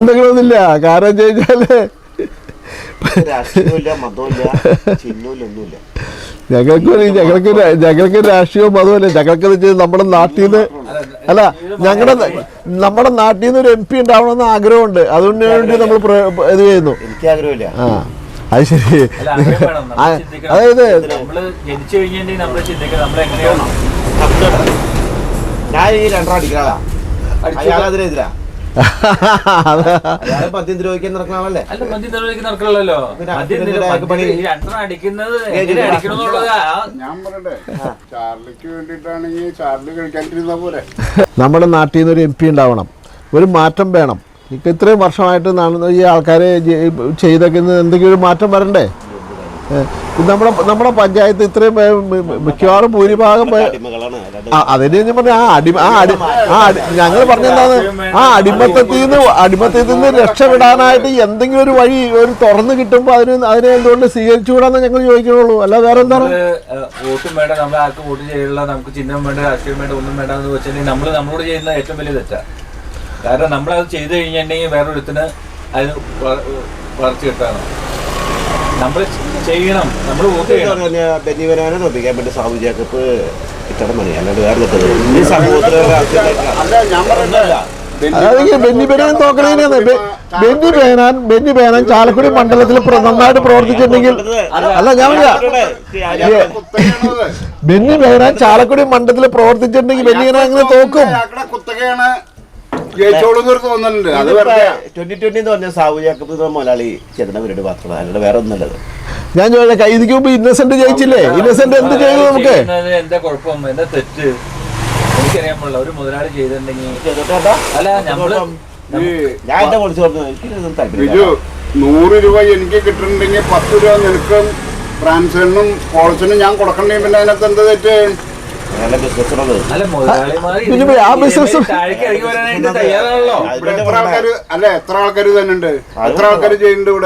എന്തെങ്കിലുമൊന്നുമില്ല. കാരണം വെച്ച് കഴിഞ്ഞാൽ ഞങ്ങൾക്ക് ഒരു- ഞങ്ങൾക്ക് ഞങ്ങൾക്ക് രാഷ്ട്രീയവും മതമല്ല ഞങ്ങൾക്ക് വെച്ചാൽ നമ്മുടെ നാട്ടിൽ നിന്ന് അല്ല ഞങ്ങളുടെ നമ്മുടെ നാട്ടിൽ നിന്ന് ഒരു എം പി ഉണ്ടാവണമെന്ന് ആഗ്രഹമുണ്ട്. അതുകൊണ്ട് വേണ്ടി നമ്മൾ ഇത് ചെയ്യുന്നു. എനിക്ക് ആഗ്രഹമില്ല. ആ അത് ശരി. അല്ല. അതായത് ഞാൻ ഈ രണ്ടര അടിക്കാളാ അടിച്ചു. അയാളതിനെതിരാ. പദ്യം ദ്രോഹിക്കാൻ നടക്കണമല്ലേ. അല്ല മദ്യം നിർവഹിക്കാൻ നടക്കണല്ലോ മദ്യം മദ്യം രണ്ടെണ്ണം അടിക്കുന്നത് എങ്ങനെ ഞാൻ പറയട്ടെ. ചാർലിക്ക് വേണ്ടിയിട്ടാണെങ്കിൽ ചാർലി കഴിക്കാണ്ടിരുന്ന പോലെ നമ്മുടെ നാട്ടിൽ നിന്ന് ഒരു എം പി ഉണ്ടാവണം. ഒരു മാറ്റം വേണം. ഇപ്പം ഇത്രയും വർഷമായിട്ട് ഈ ആൾക്കാരെ ചെയ്തൊക്കെ എന്തെങ്കിലും ഒരു മാറ്റം വരണ്ടേ? നമ്മുടെ നമ്മുടെ പഞ്ചായത്ത് ഇത്രയും മിക്കവാറും ഭൂരിഭാഗം അതിന് ഞാൻ പറഞ്ഞ ആ അടി ആ അടി ആ ഞങ്ങൾ പറഞ്ഞെന്താണ്? ആ അടിമത്തത്തിൽ നിന്ന് അടിമത്തത്തിൽ നിന്ന് രക്ഷപ്പെടാനായിട്ട് എന്തെങ്കിലും ഒരു വഴി ഒരു തുറന്നു കിട്ടുമ്പോൾ അതിന് അതിനെ എന്തുകൊണ്ട് സ്വീകരിച്ചു കൂടാന്ന് ഞങ്ങൾ ചോദിക്കുന്നുള്ളൂ. അല്ല വേറെ എന്താണ്? വോട്ടും വേണ്ട. നമ്മൾ ആർക്ക് വോട്ട് ചെയ്യുള്ള നമുക്ക് ചിഹ്നം വേണ്ട രാഷ്ട്രീയം വേണ്ട ഒന്നും വേണ്ട വെച്ചാൽ വെച്ചിട്ടുണ്ടെങ്കിൽ നമ്മൾ നമ്മളോട് ചെയ്യുന്ന ഏറ്റവും വലിയ തെറ്റാ. കാരണം നമ്മളത് ചെയ്തു കഴിഞ്ഞിട്ടുണ്ടെങ്കിൽ വേറൊരുത്തിന് അതിന് വള- വളർച്ച കിട്ടാണ് നമ്മൾ ചെയ്യണം. നമ്മൾ വോട്ട് ചെയ്യണം. ബെന്നിവനാനെ തോപ്പിക്കാൻ വേണ്ടി സാബു ജേക്കബ് ഇത്തരം മണി അല്ലാണ്ട് വേറെ ഈ സമൂഹത്തിലെ അതായത് ബെന്നി ബെനാൻ ബെന്നി ബേനാൻ ബെന്നി ബേനാൻ ചാലക്കുടി മണ്ഡലത്തിൽ നന്നായിട്ട് പ്രവർത്തിച്ചിട്ടുണ്ടെങ്കിൽ അല്ല ഞാൻ ബെന്നി ബേനാൻ ചാലക്കുടി മണ്ഡലത്തിൽ പ്രവർത്തിച്ചിട്ടുണ്ടെങ്കിൽ ബെന്നി ബേനാൻ അങ്ങനെ തോക്കും. ട്വന്റി ട്വന്റി എന്ന് പറഞ്ഞ സാബു ജേക്കബ് എന്ന മുതലാളി ചേട്ടന്റെ വീട് മാത്രമാണ്. അല്ലാണ്ട് വേറെ ഒന്നുമല്ലത്. ഞാൻ ചോദിച്ചാൽ ഇതിക്ക് മുമ്പ് ഇന്നസെന്റ് ജയിച്ചില്ലേ? ഇന്നസെന്റ് എന്ത് ചെയ്തു നമുക്ക്? എന്താ കുഴപ്പം? എന്താ തെറ്റ്? എനിക്കറിയാൻ പാടില്ല. ഒരു മുതലാളി ചെയ്തിട്ടുണ്ടെങ്കിൽ ചെയ്തോട്ടെ അല്ല നമ്മൾ ഞാൻ എന്താ വിളിച്ചു പറഞ്ഞു എനിക്കിതൊന്നും താല്പര്യമില്ല ബിജു നൂറ് രൂപ എനിക്ക് കിട്ടുന്നുണ്ടെങ്കിൽ പത്ത് രൂപ നിനക്കും ഫ്രാൻസിനും പോളിസിനും ഞാൻ കൊടുക്കണ്ടേ പിന്നെ അതിനകത്ത് എന്ത് തെറ്റ്? ആ ബിസിനസ്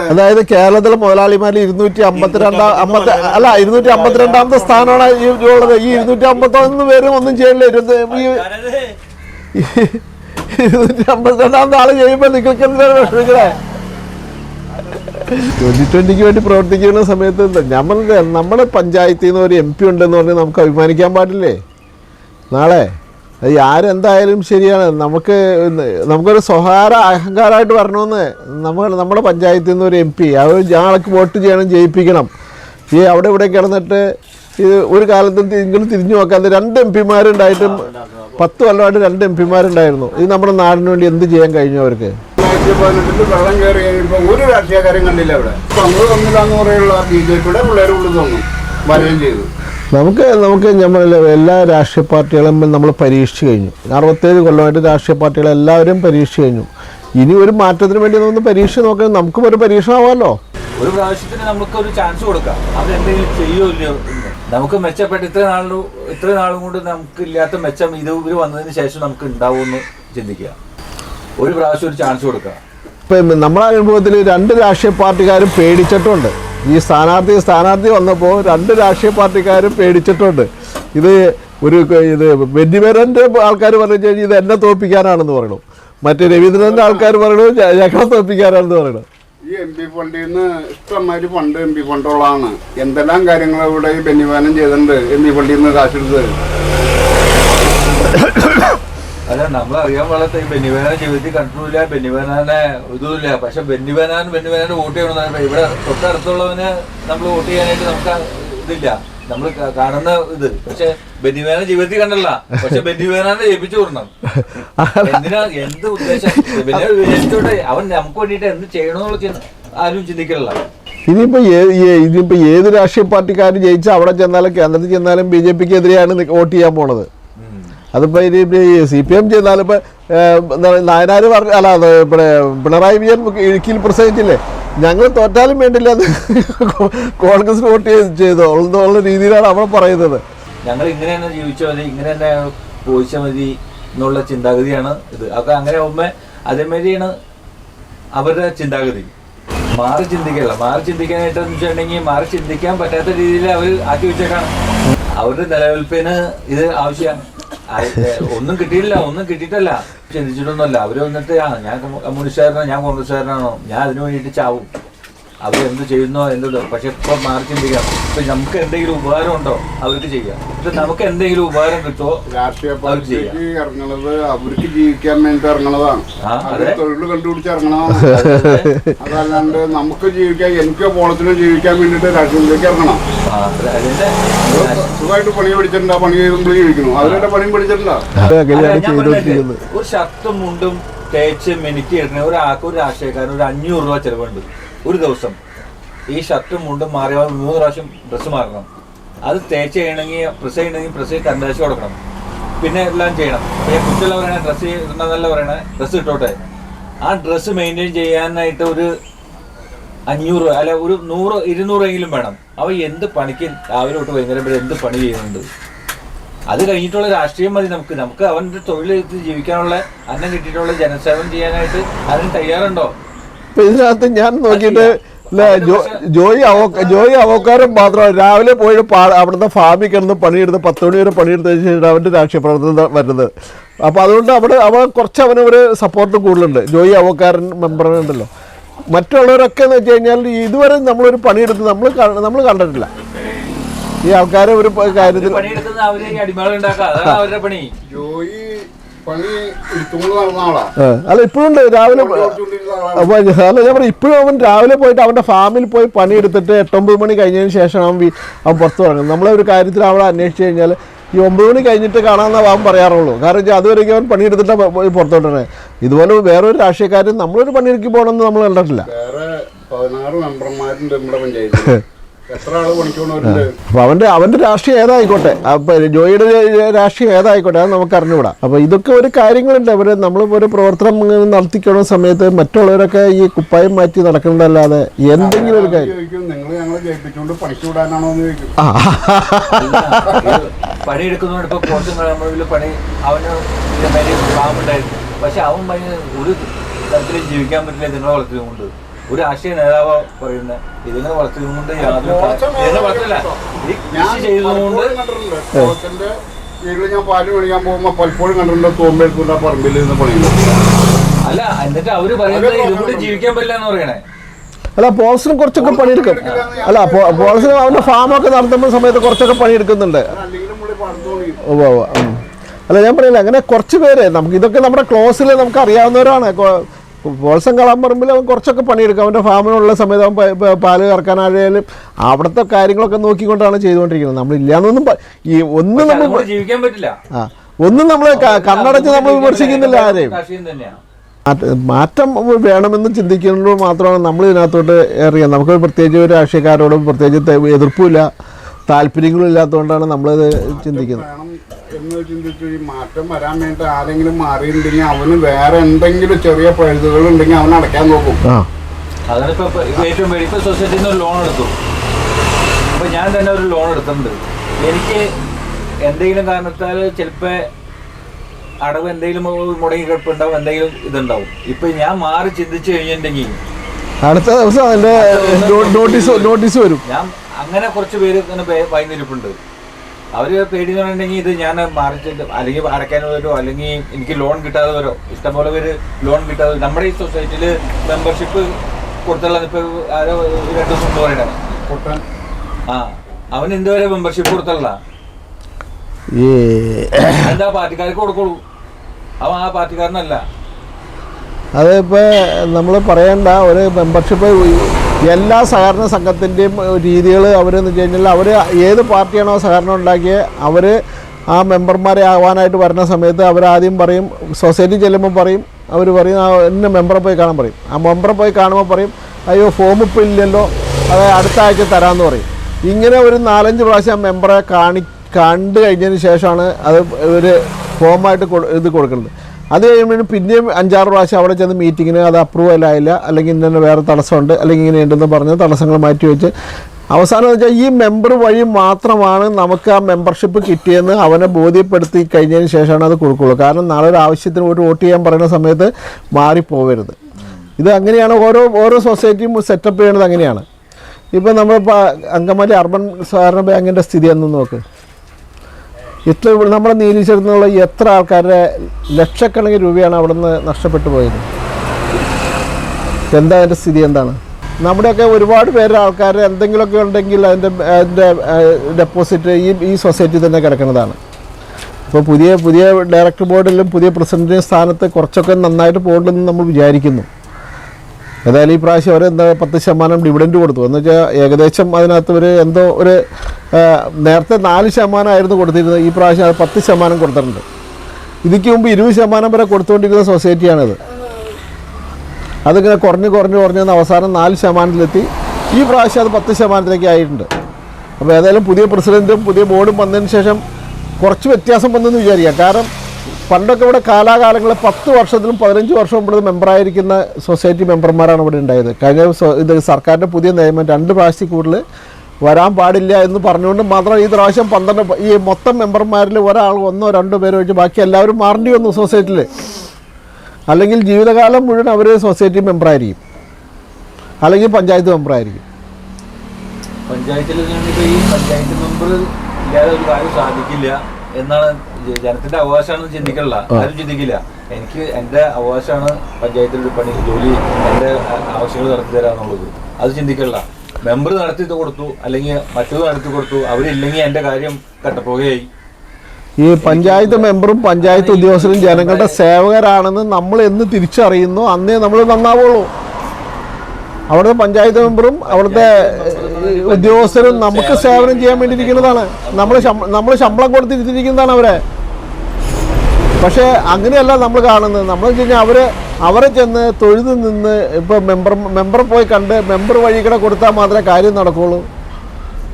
അതായത് കേരളത്തിലെ മുതലാളിമാരിൽ ഇരുന്നൂറ്റി അമ്പത്തിരണ്ടാം അമ്പത്തി അല്ല ഇരുന്നൂറ്റി അമ്പത്തിരണ്ടാമത്തെ സ്ഥാനമാണ് ഈ ഉള്ളത്. ഈ ഇരുന്നൂറ്റി അമ്പത്തൊന്ന് പേരും ഒന്നും ചെയ്യില്ല ഇരുന്നൂറ്റി അമ്പത്തിരണ്ടാമത്തെ ആൾ ചെയ്യുമ്പോ നിങ്ങൾക്ക് എന്താണ് വിഷമിക്കണേ? ട്വന്റി ട്വന്റിക്ക് വേണ്ടി പ്രവർത്തിക്കുന്ന സമയത്ത് നമ്മളുടെ നമ്മുടെ പഞ്ചായത്തിൽ നിന്ന് ഒരു എം പി ഉണ്ടെന്ന് പറഞ്ഞ് നമുക്ക് അഭിമാനിക്കാൻ പാടില്ലേ? നാളെ? അത് ആരെന്തായാലും ശരിയാണ്. നമുക്ക് നമുക്കൊരു സ്വകാര അഹങ്കാരമായിട്ട് വരണമെന്ന് നമ്മൾ നമ്മുടെ പഞ്ചായത്തിൽ നിന്ന് ഒരു എം പി. അവർ ഞങ്ങൾക്ക് വോട്ട് ചെയ്യണം ജയിപ്പിക്കണം. ഈ അവിടെ ഇവിടെ കിടന്നിട്ട് ഇത് ഒരു കാലത്തും ഇങ്ങനെ തിരിഞ്ഞു നോക്കാതെ രണ്ട് എം പിമാരുണ്ടായിട്ടും പത്ത് കൊല്ലമായിട്ട് രണ്ട് എം പിമാരുണ്ടായിരുന്നു. ഇത് നമ്മുടെ നാടിന് വേണ്ടി എന്ത് ചെയ്യാൻ കഴിഞ്ഞു അവർക്ക്? രണ്ടായിരത്തി വെള്ളം കയറി കഴിയുമ്പോ ഒരു രാഷ്ട്രീയക്കാരും കണ്ടില്ല ഇവിടെ. തമ്മിൽ തമ്മിലാന്ന് പറയുള്ള ബി ജെ പിയുടെ പിള്ളേർ ഉള്ളു തോന്നും വരികയും ചെയ്തു. നമുക്ക് നമുക്ക് നമ്മൾ എല്ലാ രാഷ്ട്രീയ പാർട്ടികളും നമ്മൾ പരീക്ഷിച്ച് കഴിഞ്ഞു. അറുപത്തേഴ് കൊല്ലമായിട്ട് രാഷ്ട്രീയ പാർട്ടികൾ എല്ലാവരും പരീക്ഷിച്ച് കഴിഞ്ഞു. ഇനി ഒരു മാറ്റത്തിന് വേണ്ടി നമ്മൾ പരീക്ഷ നോക്കാൻ നമുക്കും ഒരു പരീക്ഷണമാവാമല്ലോ ഒരു പ്രാവശ്യത്തിന് നമുക്ക് ഒരു ചാൻസ് കൊടുക്കാം. അതെന്തെങ്കിലും ചെയ്യോ ഇല്ലയോ നമുക്ക് മെച്ചപ്പെട്ട് ഇത്ര നാളും ഇത്ര നാളും കൊണ്ട് നമുക്ക് ഇല്ലാത്ത മെച്ചം ഇത് ഇവർ വന്നതിന് ശേഷം നമുക്ക് ഉണ്ടാവുമെന്ന് ചിന്തിക്കുക ഒരു പ്രാവശ്യം ഒരു ചാൻസ് കൊടുക്കുക ഇപ്പം നമ്മുടെ അനുഭവത്തിൽ രണ്ട് രാഷ്ട്രീയ പാർട്ടിക്കാരും പേടിച്ചിട്ടുണ്ട്. ഈ സ്ഥാനാർത്ഥി സ്ഥാനാർത്ഥി വന്നപ്പോൾ രണ്ട് രാഷ്ട്രീയ പാർട്ടിക്കാരും പേടിച്ചിട്ടുണ്ട്. ഇത് ഒരു ഇത് ബെന്നിമേരന്റെ ആൾക്കാർ പറഞ്ഞു കഴിഞ്ഞാൽ ഇത് എന്നെ തോൽപ്പിക്കാനാണെന്ന് പറയണു. മറ്റേ രവീന്ദ്രന്റെ ആൾക്കാർ പറയണു "ഞ- ഞങ്ങളെ തോൽപ്പിക്കാനാണെന്ന് പറയണു. ഈ എം പി ഫണ്ടിൽ നിന്ന് ഇഷ്ടംമാതിരി ഫണ്ട് എം പി ഫണ്ടുകളാണ് എന്തെല്ലാം കാര്യങ്ങൾ ഇവിടെ ഈ ബെന്നിവാനം ചെയ്തിട്ടുണ്ട് എം പി ഫണ്ടിൽ നിന്ന് കാശെടുത്ത് അല്ല നമ്മൾ അറിയാൻ പാടാത്ത ഈ ബെന്നിബനാനെ ജീവിതത്തിൽ കണ്ടിട്ടില്ല ബെന്നിബനാനെ ഇതുമില്ല. പക്ഷെ ബെന്നിബനാൻ ബെന്നിബനാനെ വോട്ട് ചെയ്യണമെന്നാണ് ഇവിടെ തൊട്ടടുത്തുള്ളവന് നമ്മൾ വോട്ട് ചെയ്യാനായിട്ട് നമുക്ക് ഇതില്ല. നമ്മൾ കാണുന്ന ഇത്. പക്ഷെ ബെന്നിബാനെ ജീവിതത്തിൽ കണ്ടല്ല. പക്ഷെ ബെന്നിബാനെ ജയിപ്പിച്ചു വിടണം. എന്തിനാ? എന്ത് ഉദ്ദേശം? വിചാരിച്ചോട്ടെ അവൻ നമുക്ക് വേണ്ടിയിട്ട് എന്ത് ചെയ്യണമെന്നുള്ള ആരും ചിന്തിക്കണില്ല. ഇനിയിപ്പോ ഇനിയിപ്പോ ഏത് രാഷ്ട്രീയ പാർട്ടിക്കാരും ജയിച്ചാൽ അവിടെ ചെന്നാലും കേന്ദ്രത്തിൽ ചെന്നാലും ബി ജെ പിക്ക് എതിരെയാണ് വോട്ട് ചെയ്യാൻ പോണത്? അതിപ്പോൾ ഇനി സി പി എം ചെയ്താലും ഇപ്പോൾ നായനാർ പറഞ്ഞ അല്ല അത് പിണറായി വിജയൻ ഇടുക്കിയിൽ പ്രസംഗിച്ചില്ലേ? ഞങ്ങൾ തോറ്റാലും വേണ്ടില്ല അത് കോൺഗ്രസ് വോട്ട് ചെയ്ത് എന്നുള്ള രീതിയിലാണ് അവിടെ പറയുന്നത്. ഞങ്ങൾ ഇങ്ങനെ തന്നെ ജീവിച്ചാൽ മതി ഇങ്ങനെ തന്നെ പോയിച്ചാൽ മതി എന്നുള്ള ചിന്താഗതിയാണ് ഇത്. അപ്പൊ അങ്ങനെ ആകുമ്പോൾ അതേമാതിരിയാണ് അവരുടെ ചിന്താഗതി. മാറി ചിന്തിക്കല്ല. മാറി ചിന്തിക്കാനായിട്ട് വെച്ചിട്ടുണ്ടെങ്കിൽ മാറി ചിന്തിക്കാൻ പറ്റാത്ത രീതിയിൽ അവർ ആക്കി വെച്ചേക്കാണ്. അവരുടെ നിലനിൽപ്പിന് ഇത് ആവശ്യമാണ്. ഒന്നും കിട്ടിയില്ല ഒന്നും കിട്ടിയിട്ടല്ല. ചിന്തിച്ചിട്ടൊന്നുമല്ല. അവർ വന്നിട്ട് ആ ഞാൻ കമ്മ്യൂണിസ്റ്റുകാരനാണ് ഞാൻ കോൺഗ്രസ്സുകാരനാണോ? ഞാൻ അതിനു വേണ്ടിയിട്ട് ചാവും. അവരെന്ത് ചെയ്യുന്നോ എന്തോ പക്ഷെ ഇപ്പൊ മാറി ചിന്തിക്കാം. ഇപ്പൊ നമുക്ക് എന്തെങ്കിലും ഉപകാരം ഉണ്ടോ? അവർക്ക് ചെയ്യാം. പക്ഷെ നമുക്ക് എന്തെങ്കിലും ഉപകാരം കിട്ടുമോ രാഷ്ട്രീയ പാർട്ടിക്ക് ഇറങ്ങണത് അവർക്ക് ജീവിക്കാൻ വേണ്ടി ഇറങ്ങണതാണ് അവർ. തൊഴിൽ കണ്ടുപിടിച്ച് ഇറങ്ങണതാണ്. അതല്ലാണ്ട് നമുക്ക് ജീവിക്കാൻ എനിക്കോ പോളത്തിനും ജീവിക്കാൻ വേണ്ടിട്ട് രാഷ്ട്രീയത്തിലേക്ക് ഇറങ്ങണം. സുഖമായിട്ട് പണി പഠിച്ചിട്ടുണ്ടോ? പണി ജീവിക്കുന്നു അവരുടെ പണിയും പഠിച്ചിട്ടുണ്ടോ? ഒരു ഷർട്ടും മുണ്ടും തേച്ച് മിനിറ്റ് എടുക്കണ ഒരാൾക്ക് ഒരു രാഷ്ട്രീയക്കാരൻ ഒരു അഞ്ഞൂറ് രൂപ ചെലവുണ്ട് ഒരു ദിവസം. ഈ ഷർട്ടും മുണ്ടും മാറിയാൽ മൂന്ന് പ്രാവശ്യം ഡ്രസ്സ് മാറണം. അത് തേച്ച് ചെയ്യണമെങ്കിൽ പ്രസ് ചെയ്യണമെങ്കിൽ പ്രസ് കണ്ടാശ കൊടുക്കണം. പിന്നെ എല്ലാം ചെയ്യണം. പിന്നെ പറയണേ പറയണ ഡ്രസ്സ് ഇടണമെന്നല്ല പറയണേ ഡ്രസ്സ് ഇട്ടോട്ടെ. ആ ഡ്രസ്സ് മെയിന്റെയിൻ ചെയ്യാനായിട്ട് ഒരു അഞ്ഞൂറ് അല്ല ഒരു നൂറ് ഇരുന്നൂറെങ്കിലും വേണം. അവ എന്ത് പണിക്ക് രാവിലെ തൊട്ട് വൈകുന്നേരം വരെ എന്ത് പണി ചെയ്യുന്നുണ്ട്? അത് കഴിഞ്ഞിട്ടുള്ള രാഷ്ട്രീയം മതി നമുക്ക്. നമുക്ക് അവന്റെ തൊഴിലെടുത്ത് ജീവിക്കാനുള്ള അന്നം കിട്ടിയിട്ടുള്ള ജനസേവനം ചെയ്യാനായിട്ട് അതിന് തയ്യാറുണ്ടോ? ഇതിനകത്ത് ഞാൻ നോക്കിയിട്ട് ജോയി ജോയി അവക്കാരൻ മാത്രമാണ്. രാവിലെ പോയിട്ട് പാ- അവിടുന്ന് ഫാമിൽ കിടന്ന് പണിയെടുത്ത് പത്ത് മണി വരെ പണിയെടുത്തതിന് ശേഷം അവന്റെ രാഷ്ട്രീയ പ്രവർത്തനം വരുന്നത്. അപ്പോൾ അതുകൊണ്ട് അവിടെ അവൻ കുറച്ച് അവനൊരു സപ്പോർട്ട് കൂടുതലുണ്ട്. ജോയി അവക്കാരൻ മെമ്പറുണ്ടല്ലോ മറ്റുള്ളവരൊക്കെ എന്ന് വെച്ച് കഴിഞ്ഞാൽ ഇതുവരെ നമ്മളൊരു പണിയെടുത്ത് നമ്മൾ നമ്മൾ കണ്ടിട്ടില്ല. ഈ ആൾക്കാരെ ഒരു കാര്യത്തിൽ അല്ല ഇപ്പോഴുണ്ട് രാവിലെ അല്ല ഞാൻ പറയും ഇപ്പോഴും അവൻ രാവിലെ പോയിട്ട് അവന്റെ ഫാമിൽ പോയി പണിയെടുത്തിട്ട് എട്ടൊമ്പത് മണി കഴിഞ്ഞതിന് ശേഷം അവൻ അവൻ പുറത്തു തുടങ്ങും നമ്മളെ ഒരു കാര്യത്തിൽ അവളെ അന്വേഷിച്ച് കഴിഞ്ഞാൽ ഈ ഒമ്പത് മണി കഴിഞ്ഞിട്ട് കാണാമെന്ന അവൻ പറയാറുള്ളൂ. കാരണം വെച്ചാൽ അതുവരെയ്ക്കും അവൻ പണിയെടുത്തിട്ട് പോയി പുറത്തോട്ടാണ് ഇതുപോലെ വേറൊരു രാഷ്ട്രീയക്കാരൻ നമ്മളൊരു പണിയെടുക്കി പോകണമെന്ന് നമ്മൾ കണ്ടിട്ടില്ല. വേറെ പതിനാറ് മെമ്പർമാരുണ്ട് നമ്മുടെ അപ്പോൾ അവന്റെ അവന്റെ രാഷ്ട്രീയം ഏതായിക്കോട്ടെ? അപ്പൊ ജോയിയുടെ രാഷ്ട്രീയം ഏതായിക്കോട്ടെ? അത് നമുക്ക് അറിഞ്ഞുകൂടാ. അപ്പൊ ഇതൊക്കെ ഒരു കാര്യങ്ങളുണ്ട്. അവർ നമ്മളിപ്പോ ഒരു പ്രവർത്തനം നടത്തിക്കണ സമയത്ത് മറ്റുള്ളവരൊക്കെ ഈ കുപ്പായം മാറ്റി നടക്കണ്ടല്ലാതെ എന്തെങ്കിലും ഒരു കാര്യം പണിയെടുക്കുന്നതുകൊണ്ട് ഇപ്പൊ കുറച്ച് നമ്മളിൽ പണി അവന് ഇതേമാതിരി പാമ്പുണ്ടായിരുന്നു പക്ഷെ അവൻ പണി ഒരു തരത്തിലും ജീവിക്കാൻ പറ്റില്ല ഇതിനെ വളർത്തിയതുകൊണ്ട് ഒരു ആശയ നേതാവ് പറയുന്ന. ഇതിനെ യാതൊരു വളർത്തില്ല. ഈ ഞാൻ കൃഷി ചെയ്തതുകൊണ്ട് പലപ്പോഴും കണ്ടിട്ടുണ്ട്. വീട്ടിൽ ഞാൻ പാൽ മേടിക്കാൻ പലപ്പോഴും കണ്ടിട്ടുണ്ട് പറമ്പിൽ നിന്ന് അല്ല എന്നിട്ട് അവർ പറയുന്നത് ഇതുകൊണ്ട് ജീവിക്കാൻ പറ്റില്ല എന്ന് പറയണേ. അല്ല പോൾസിനും കുറച്ചൊക്കെ പണിയെടുക്കും. അല്ല പോൾസിനും അവന്റെ ഫാമൊക്കെ നടത്തുന്ന സമയത്ത് കുറച്ചൊക്കെ പണിയെടുക്കുന്നുണ്ട്. ഉവ്വ് ഉവ്വ്. അല്ല ഞാൻ പറയില്ല അങ്ങനെ കുറച്ച് പേര് നമുക്ക് ഇതൊക്കെ നമ്മുടെ ക്ലോസിൽ നമുക്ക് അറിയാവുന്നവരാണ്. ബോൾസം കളാൻ കളാമ്പറമ്പിൽ അവൻ കുറച്ചൊക്കെ പണിയെടുക്കും. അവന്റെ ഫാമിനുള്ള സമയത്ത് അവൻ പാൽ കറക്കാനായാലും അവിടുത്തെ കാര്യങ്ങളൊക്കെ നോക്കിക്കൊണ്ടാണ് ചെയ്തുകൊണ്ടിരിക്കുന്നത്. നമ്മളില്ലാന്നൊന്നും ഈ ഒന്നും നമ്മൾ ജീവിക്കാൻ പറ്റില്ല. ആ ഒന്നും നമ്മൾ കണ്ണടച്ച് നമ്മൾ വിമർശിക്കുന്നില്ല ആരെയും. മാറ്റ- വേണമെന്ന് ചിന്തിക്കുന്നത് മാത്രമാണ് നമ്മൾ ഇതിനകത്തോട്ട് ഇറങ്ങിയത്. നമുക്ക് പ്രത്യേകിച്ച് ഒരു രാഷ്ട്രീയക്കാരോടും പ്രത്യേകിച്ച് എതിർപ്പുമില്ല. താല്പര്യങ്ങളും ഇല്ലാത്തതുകൊണ്ടാണ് നമ്മളിത് ചിന്തിക്കുന്നത്. എന്ന് ചിന്തിച്ചു ഈ മാറ്റം വരാൻ വേണ്ടി ആരെങ്കിലും മാറിയിട്ടുണ്ടെങ്കിൽ അവന് വേറെ എന്തെങ്കിലും ചെറിയ പഴുതുകൾ ഉണ്ടെങ്കിൽ അവൻ അടയ്ക്കാൻ നോക്കും. ആ. അതാണ് ഇപ്പൊ ഇപ്പൊ ഇപ്പൊ ഏറ്റവും പേടി സൊസൈറ്റിയിൽ നിന്ന് ലോൺ എടുത്തു. അപ്പൊ ഞാൻ തന്നെ ഒരു ലോൺ എടുത്തിട്ടുണ്ട്. എനിക്ക് എന്തെങ്കിലും കാരണത്താൽ ചിലപ്പോ അടവ് എന്തെങ്കിലും മുടങ്ങി കിടപ്പുണ്ടാവും എന്തെങ്കിലും ഇതുണ്ടാവും. ഇപ്പൊ ഞാൻ മാറി ചിന്തിച്ചു കഴിഞ്ഞിട്ടുണ്ടെങ്കിൽ അടുത്ത ദിവസം അതിന്റെ നോട്ടീസ് നോട്ടീസ് വരും. ഞാൻ അങ്ങനെ കുറച്ച് പേര് ഇങ്ങനെ വൈകുന്നിരിപ്പുണ്ട്. അവർ പേടിക്കുന്നുണ്ടെങ്കിൽ ഇത് ഞാൻ മാറിച്ചിട്ട് അല്ലെങ്കിൽ അടയ്ക്കാൻ വരോ അല്ലെങ്കിൽ എനിക്ക് ലോൺ കിട്ടാതെ വരോ ഇഷ്ടംപോലെ പേര് ലോൺ കിട്ടാതെ നമ്മുടെ ഈ സൊസൈറ്റിയിൽ മെമ്പർഷിപ്പ് കൊടുത്തുള്ള ഇപ്പൊ ആരോ രണ്ടു ദിവസം മുമ്പ് പറയണേ. ആ അവൻ എന്തുവരെ മെമ്പർഷിപ്പ് കൊടുത്തുള്ള ഈ എന്താ പാർട്ടിക്കാർക്ക് കൊടുക്കുള്ളൂ. അവൻ ആ പാർട്ടിക്കാരനല്ല. അതിപ്പോ നമ്മൾ പറയണ്ട ഒരു മെമ്പർഷിപ്പ് എല്ലാ സഹകരണ സംഘത്തിന്റെയും രീതികൾ അവരെന്ന് വെച്ച് കഴിഞ്ഞാൽ അവർ ഏത് പാർട്ടിയാണോ സഹകരണം ഉണ്ടാക്കിയത് അവർ ആ മെമ്പർമാരെ ആവാനായിട്ട് വരുന്ന സമയത്ത് അവരാദ്യം പറയും സൊസൈറ്റി ചെല്ലുമ്പോൾ പറയും അവർ പറയും എന്നെ മെമ്പറെ പോയി കാണാൻ പറയും. ആ മെമ്പറെ പോയി കാണുമ്പോൾ പറയും അയ്യോ ഫോം ഇപ്പോൾ ഇല്ലല്ലോ അത് അടുത്ത ആഴ്ച തരാമെന്ന് പറയും. ഇങ്ങനെ ഒരു നാലഞ്ച് പ്രാവശ്യം മെമ്പറെ കാണി കണ്ടു കഴിഞ്ഞതിന് ശേഷമാണ് അത് ഒരു ഫോമായിട്ട് ഇത് കൊടുക്കുന്നത്. അത് കഴിയുമ്പോഴും പിന്നെയും അഞ്ചാറ് പ്രാവശ്യം അവിടെ ചെന്ന് മീറ്റിങ്ങിന് അത് അപ്രൂവൽ ആയില്ല അല്ലെങ്കിൽ ഇന്നെ വേറെ തടസ്സമുണ്ട്. അല്ലെങ്കിൽ ഇങ്ങനെ ഉണ്ടെന്ന് പറഞ്ഞ് തടസ്സങ്ങൾ മാറ്റി വെച്ച്. അവസാനം എന്ന് വെച്ചാൽ ഈ മെമ്പർ വഴി മാത്രമാണ് നമുക്ക് ആ മെമ്പർഷിപ്പ് കിട്ടിയെന്ന് അവനെ ബോധ്യപ്പെടുത്തി കഴിഞ്ഞതിന് ശേഷമാണ് അത് കൊടുക്കുള്ളൂ. കാരണം നാളെ ഒരു ആവശ്യത്തിന് ഒരു വോട്ട് ചെയ്യാൻ പറയുന്ന സമയത്ത് മാറിപ്പോവരുത്. ഇത് അങ്ങനെയാണ് ഓരോ ഓരോ സൊസൈറ്റിയും സെറ്റപ്പ് ചെയ്യണത് അങ്ങനെയാണ്. ഇപ്പം നമ്മളിപ്പോൾ അങ്കമാലി അർബൻ സഹകരണ ബാങ്കിന്റെ സ്ഥിതി എന്ന് നോക്ക്. ഇത്ര നമ്മുടെ നീലീശ്വരത്തുനിന്നുള്ള എത്ര ആൾക്കാരുടെ ലക്ഷക്കണക്കിന് രൂപയാണ് അവിടെ നിന്ന് നഷ്ടപ്പെട്ടു പോയത്? എന്താ അതിന്റെ സ്ഥിതി എന്താണ്? നമ്മുടെയൊക്കെ ഒരുപാട് പേര് ആൾക്കാർ എന്തെങ്കിലുമൊക്കെ ഉണ്ടെങ്കിൽ അതിന്റെ അതിന്റെ ഡെപ്പോസിറ്റ് ഈ ഈ സൊസൈറ്റി തന്നെ കിടക്കുന്നതാണ്. ഇപ്പോൾ പുതിയ പുതിയ ഡയറക്ടർ ബോർഡിലും പുതിയ പ്രസിഡന്റിന്റെ സ്ഥാനത്ത് കുറച്ചൊക്കെ നന്നായിട്ട് പോകുന്നുണ്ടെന്ന് നമ്മൾ വിചാരിക്കുന്നു. ഏതായാലും ഈ പ്രാവശ്യം അവർ എന്താ പത്ത് ശതമാനം ഡിവിഡന്റ് കൊടുത്തു. എന്ന് വെച്ചാൽ ഏകദേശം അതിനകത്ത് ഒരു എന്തോ ഒരു നേരത്തെ നാല് ശതമാനമായിരുന്നു കൊടുത്തിരുന്നത്. ഈ പ്രാവശ്യം അത് പത്ത് ശതമാനം കൊടുത്തിട്ടുണ്ട്. ഇതിക്ക് മുമ്പ് ഇരുപത് ശതമാനം വരെ കൊടുത്തുകൊണ്ടിരിക്കുന്ന സൊസൈറ്റിയാണിത്. അതിങ്ങനെ കുറഞ്ഞ് കുറഞ്ഞ് കുറഞ്ഞ് അവസാനം നാല് ശതമാനത്തിലെത്തി. ഈ പ്രാവശ്യം അത് പത്ത് ശതമാനത്തിലേക്ക് ആയിട്ടുണ്ട്. അപ്പോൾ ഏതായാലും പുതിയ പ്രസിഡന്റും പുതിയ ബോർഡും വന്നതിന് ശേഷം കുറച്ച് വ്യത്യാസം വന്നെന്ന് വിചാരിക്കാം. കാരണം പണ്ടൊക്കെ ഇവിടെ കാലാകാലങ്ങളിൽ പത്ത് വർഷത്തിലും പതിനഞ്ച് വർഷവും ഇവിടെ മെമ്പറായിരിക്കുന്ന സൊസൈറ്റി മെമ്പർമാരാണ് ഇവിടെ ഉണ്ടായത്. കഴിഞ്ഞ ഇത് സർക്കാരിന്റെ പുതിയ നിയമം രണ്ട് പ്രാവശ്യത്തിൽ കൂടുതൽ വരാൻ പാടില്ല എന്ന് പറഞ്ഞുകൊണ്ട് മാത്രം ഈ പ്രാവശ്യം പന്ത്രണ്ട് ഈ മൊത്തം മെമ്പർമാരിൽ ഒരാൾ ഒന്നോ രണ്ടോ പേരോ വെച്ച് ബാക്കി എല്ലാവരും മാറേണ്ടി വന്നു സൊസൈറ്റിയിൽ അല്ലെങ്കിൽ ജീവിതകാലം മുഴുവൻ അവർ സൊസൈറ്റി മെമ്പറായിരിക്കും. അല്ലെങ്കിൽ പഞ്ചായത്ത് മെമ്പറായിരിക്കും. പഞ്ചായത്തിൽ ഈ പഞ്ചായത്ത് മെമ്പർ ഇല്ലാതെ ഒരു കാര്യം സാധിക്കില്ല എന്നാണ് ജനത്തിന്റെ അവകാശമാണെന്ന് ചിന്തിക്കണില്ല. ആരും ചിന്തിക്കില്ല. എനിക്ക് എന്റെ അവകാശമാണ് പഞ്ചായത്തിൽ ഒരു പണി ജോലി എന്റെ ആവശ്യങ്ങൾ നടത്തി തരാന്നുള്ളത്. അത് ചിന്തിക്കണില്ല. മെമ്പർ നടത്തി കൊടുത്തു അല്ലെങ്കിൽ മറ്റത് നടത്തി കൊടുത്തു അവരില്ലെങ്കിൽ എന്റെ കാര്യം കട്ടപ്പോകയായി. ഈ പഞ്ചായത്ത് മെമ്പറും പഞ്ചായത്ത് ഉദ്യോഗസ്ഥരും ജനങ്ങളുടെ സേവകരാണെന്ന് നമ്മൾ എന്ന് തിരിച്ചറിയുന്നു അന്നേ നമ്മൾ നന്നാവുള്ളൂ. അവിടുത്തെ പഞ്ചായത്ത് മെമ്പറും അവിടുത്തെ ഉദ്യോഗസ്ഥരും നമുക്ക് സേവനം ചെയ്യാൻ വേണ്ടിയിരിക്കുന്നതാണ്. നമ്മൾ നമ്മൾ ശമ്പളം കൊടുത്തിരിക്കുന്നതാണ് അവരെ. പക്ഷേ അങ്ങനെയല്ല നമ്മൾ കാണുന്നത്. നമ്മൾ കഴിഞ്ഞാൽ അവർ അവരെ ചെന്ന് തൊഴുത് നിന്ന് ഇപ്പോൾ മെമ്പർ മെമ്പർ പോയി കണ്ട് മെമ്പർ വഴി കൂടെ കൊടുത്താൽ മാത്രമേ കാര്യം നടക്കുകയുള്ളൂ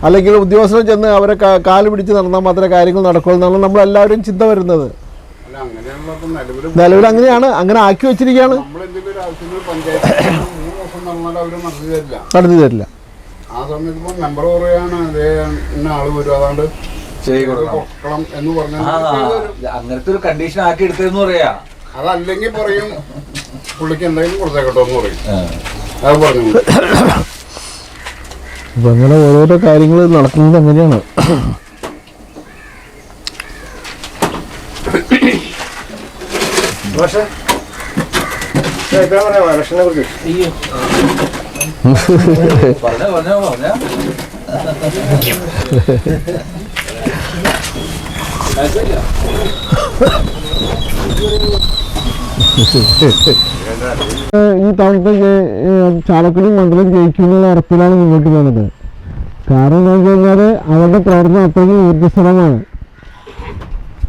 അല്ലെങ്കിൽ ഉദ്യോഗസ്ഥരെ ചെന്ന് അവരെ കാൽ പിടിച്ച് നടന്നാൽ മാത്രമേ കാര്യങ്ങൾ നടക്കുകയുള്ളൂ എന്നാണ് നമ്മളെല്ലാവരും ചിന്ത വരുന്നത്. നിലവിൽ അങ്ങനെയാണ്. അങ്ങനെ ആക്കി വെച്ചിരിക്കുകയാണ്. നടത്തി തരില്ല. സമയത്ത് ഇപ്പം മെമ്പർ പറയാണ് അതേ ഇന്ന ആൾ വരും. അതാണ്ട് ചെയ്ത് ഇത് കൊടുക്കണം. കൊടുക്കണം എന്ന് പറഞ്ഞാൽ ആ അങ്ങനത്തെ ഒരു കണ്ടീഷൻ ആക്കി എടുത്തതെന്ന് പറയാ. അതല്ലെങ്കിൽ പറയും പുള്ളിക്ക് എന്തെങ്കിലും കൊടുത്തേക്കട്ടോ എന്ന് പറയും. അത് പറഞ്ഞു. അപ്പം അങ്ങനെ ഓരോരോ കാര്യങ്ങൾ നടക്കുന്നത് അങ്ങനെയാണ്. പക്ഷേ ഇലക്ഷനെ കുറിച്ച്. പറഞ്ഞോ ഈ തവണത്തെ ചാലക്കുടി മണ്ഡലം ജയിക്കുന്നുള്ള ഉറപ്പിലാണ് മുന്നോട്ട് പോകുന്നത്. കാരണം എന്താ കഴിഞ്ഞാൽ അവരുടെ പ്രവർത്തനം അത്രയ്ക്ക് ഊർജസ്വലമാണ്.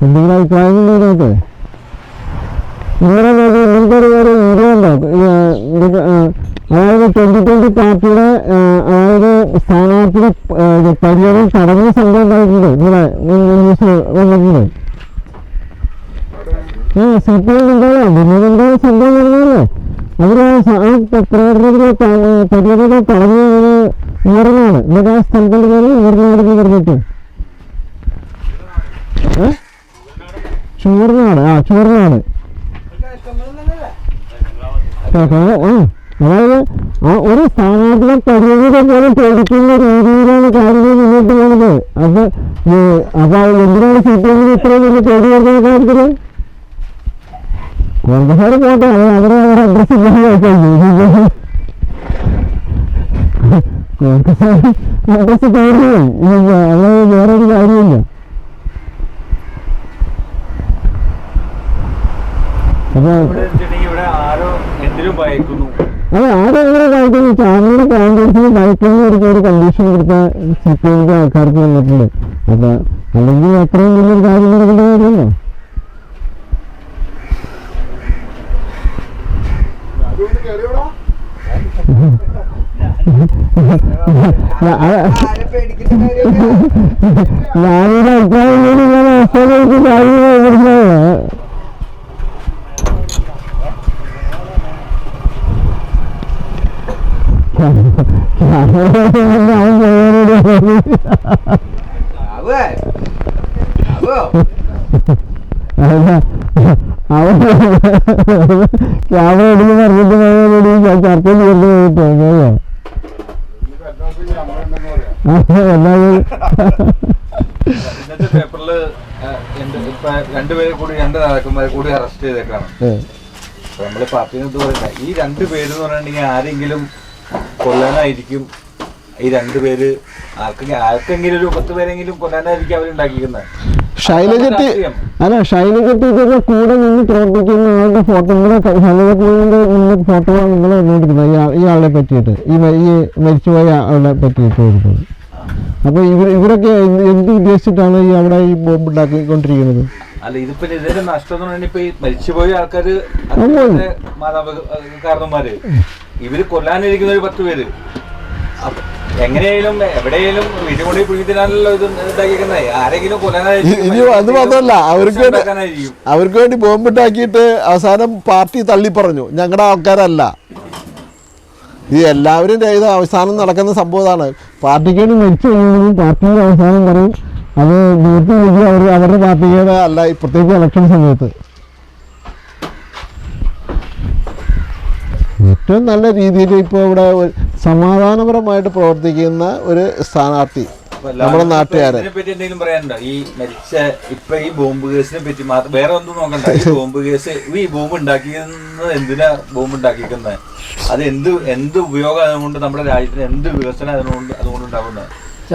എന്തെങ്കിലും അഭിപ്രായമുണ്ടോ ഇതിനകത്ത്? ഇങ്ങനെ ഇങ്ങനത്തെ ഒരു വീഡിയോ ഉണ്ടോ അതായത് ട്വന്റി ട്വന്റി പാർട്ടിയുടെ അതായത് സ്ഥാനാർത്ഥിയുടെ പര്യടനം ചടങ്ങ് സംഭവം ഉണ്ടായിട്ടുണ്ട്. ആ സി പി എം ഉണ്ടാവുക എന്താ സംഭവം നടന്നാലേ അവർ ആ സ- ആ തടഞ്ഞ ഒരു എന്നിട്ട് ആ സ്ഥലത്തിന്റെ പേര് പറഞ്ഞിട്ട് ചൂർന്നാണ് ആ ആ. അതായത് ആ ഒരു സ്ഥാനാർത്ഥിയെ പരിഗണിക്കാൻ പോലും പേടിക്കുന്ന രീതിയിലാണ് കാര്യങ്ങൾ മുന്നോട്ട് പോകുന്നത് ഈ അപ്പൊ എന്തിനാണ് സി പി എമ്മിന് ഇത്രയും വലിയ പേടി വരുന്ന കാര്യത്തിൽ കോൺഗ്രസ്സുകാർ പോട്ടെ അത് അവരെ അവരെ അഡ്രസ് ഇല്ലാതെ കോൺഗ്രസ് അഡ്രസ് തീർന്നു അതായത് വേറെ ഒരു കാര്യമില്ല അപ്പൊ വെച്ചിട്ടുണ്ടെങ്കിൽ ആരോ അത് ആരെങ്ങനെ കാണിക്കുന്നു ചാനലിന് കോൺഗ്രസിന് ഭയക്കുന്ന? ഒരു കണ്ടീഷൻ കൊടുത്ത സി പി എമ്മിന്റെ ആൾക്കാർക്ക് വന്നിട്ടുണ്ട്. അപ്പൊ അല്ലെങ്കിൽ അത്രയും വലിയൊരു കാര്യം നടക്കേണ്ട കാര്യമല്ലോ. ഞാനൊരു അഭിപ്രായം കൂടി ഞാൻ അവസ്ഥയിലേക്ക് കാര്യങ്ങൾ ക്യാമറ എടുക്കുന്ന പറഞ്ഞിട്ട് ചർച്ച ചെയ്ത് പോയിട്ടോ എന്നാലും ഇന്നത്തെ പേപ്പറിൽ ഇപ്പൊ രണ്ടുപേരെ കൂടി രണ്ട് നേതാക്കന്മാരെ കൂടി അറസ്റ്റ് ചെയ്തേക്കാണ് നമ്മൾ പാർട്ടിയിൽ നിന്ന് ഈ രണ്ട് പേര് എന്ന് പറഞ്ഞിട്ടുണ്ടെങ്കിൽ ആരെങ്കിലും കൊല്ലാനായിരിക്കും ഈ രണ്ടുപേര് ആർക്കെങ്കിലും ആർക്കെങ്കിലും ഒരു പത്ത് പേരെങ്കിലും കൊല്ലാനായിരിക്കും അവരുണ്ടാക്കിയിരിക്കുന്നത്. രാഷ്ട്രീയം. അല്ല ഷൈലജറ്റിന്റെ കൂടെ നിന്ന് പ്രവർത്തിക്കുന്ന ആളുടെ ഫോട്ടോ നിങ്ങളെ ഷൈലജറ്റിന്റെ നിന്ന് ഫോട്ടോ നിങ്ങൾ നോക്കുന്നത് ഈ ആളെ പറ്റിയിട്ട്. ഈ ഈ മരിച്ചുപോയ ആളെ പറ്റിയിട്ട് കൊടുക്കുന്നത് അപ്പോൾ ഇവർ ഇവരൊക്കെ എന്ത് ഉദ്ദേശിച്ചിട്ടാണ് ഈ അവിടെ ഈ ബോംബ് ഉണ്ടാക്കിക്കൊണ്ടിരിക്കുന്നത് അല്ല ഇതിപ്പോ ഇതിന്റെ നഷ്ടം എന്ന് പറഞ്ഞാൽ ഇപ്പൊ ഈ മരിച്ചുപോയ ആൾക്കാര് മാതാപിതാക്കന്മാര് ഇവർ കൊല്ലാനിരിക്കുന്ന ഒരു പത്ത് പേര്. എങ്ങനെയായാലും എവിടെയായാലും വീട്ടിൽ കൊണ്ടുപോയി പുഴുങ്ങി ഇത് ഇതാക്കിയിരിക്കുന്നത് ആരെങ്കിലും കൊല്ലാനായിരിക്കും. ഇനി അത് മാത്രമല്ല അവർക്ക് വേണ്ടി. അവർക്ക് വേണ്ടി ബോംബിട്ടാക്കിയിട്ട് അവസാനം പാർട്ടി തള്ളി പറഞ്ഞു ഞങ്ങളുടെ ആൾക്കാരല്ല. ഈ എല്ലാവരും ഇത് അവസാനം നടക്കുന്ന സംഭവമാണ് പാർട്ടിക്ക് വേണ്ടി മരിച്ചു കഴിഞ്ഞാലും പാർട്ടിയുടെ അവസാനം പറയും അത് വീട്ടിൽ അവർ അവരുടെ പാർട്ടിയുടെ അല്ല പ്രത്യേകിച്ച് ഇലക്ഷൻ സമയത്ത്. ഏറ്റവും നല്ല രീതിയിൽ ഇപ്പോൾ ഇവിടെ ഒരു സമാധാനപരമായിട്ട് പ്രവർത്തിക്കുന്ന ഒരു സ്ഥാനാർത്ഥി നമ്മുടെ എല്ലാവരും നാട്ടുകാരെ. പറ്റി എന്തെങ്കിലും പറയാനുണ്ടോ? ഈ മരിച്ച ഇപ്പൊ ഈ ബോംബ് കേസിനെ പറ്റി മാത്രം വേറെ ഒന്നും നോക്കണ്ട. ഈ ബോംബ് കേസ് ഈ ബോംബ് ഉണ്ടാക്കിയത് എന്തിനാ ബോംബ് ഉണ്ടാക്കിക്കുന്നത് അത് എന്ത് എന്ത് ഉപയോഗം അതുകൊണ്ട് നമ്മുടെ രാജ്യത്തിന് എന്ത് വികസനം അതുകൊണ്ട് അതുകൊണ്ട് ഉണ്ടാകുന്നത്?